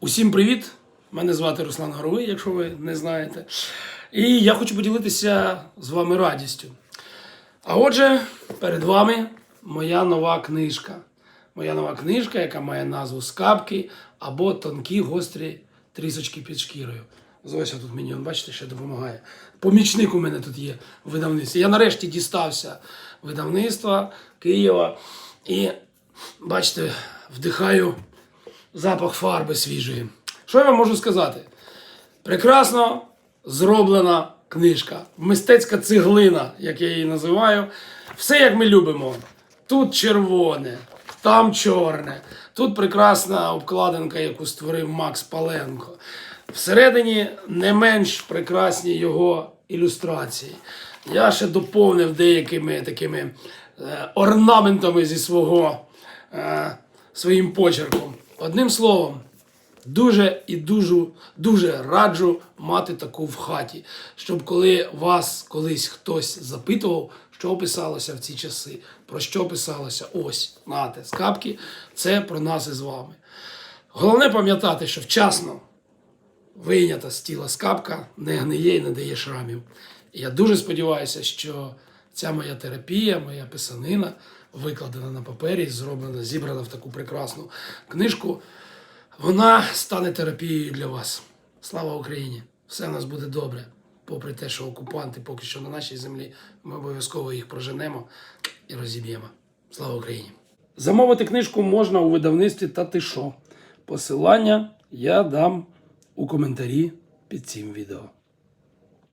Усім привіт! Мене звати Руслан Горовий, якщо ви не знаєте. І я хочу поділитися з вами радістю. А отже, перед вами моя нова книжка. Моя нова книжка, яка має назву Скапки або Тонкі гострі трісочки під шкірою. Зося тут мені, он, бачите, ще допомагає. Помічник у мене тут є в. Я нарешті дістався видавництва Києва і, бачите, вдихаю запах фарби свіжої. Що я вам можу сказати? Прекрасно зроблена книжка, мистецька цеглина, як я її називаю. Все як ми любимо. Тут червоне, там чорне, тут прекрасна обкладинка, яку створив Макс Паленко. Всередині не менш прекрасні його ілюстрації. Я ще доповнив деякими такими е, орнаментами зі свого е, своїм почерком. Одним словом, Дуже і дуже, дуже раджу мати таку в хаті, щоб коли вас колись хтось запитував, що писалося в ці часи, про що писалося, ось нате скапки, це про нас із вами. Головне пам'ятати, що вчасно вийнята з тіла скапка не гниє і не дає шрамів. Я дуже сподіваюся, що ця моя терапія, моя писанина, викладена на папері, зроблена, зібрана в таку прекрасну книжку, вона стане терапією для вас. Слава Україні! Все в нас буде добре. Попри те, що окупанти поки що на нашій землі, ми обов'язково їх проженемо і розіб'ємо. Слава Україні! Замовити книжку можна у видавництві та ти що. Посилання я дам у коментарі під цим відео.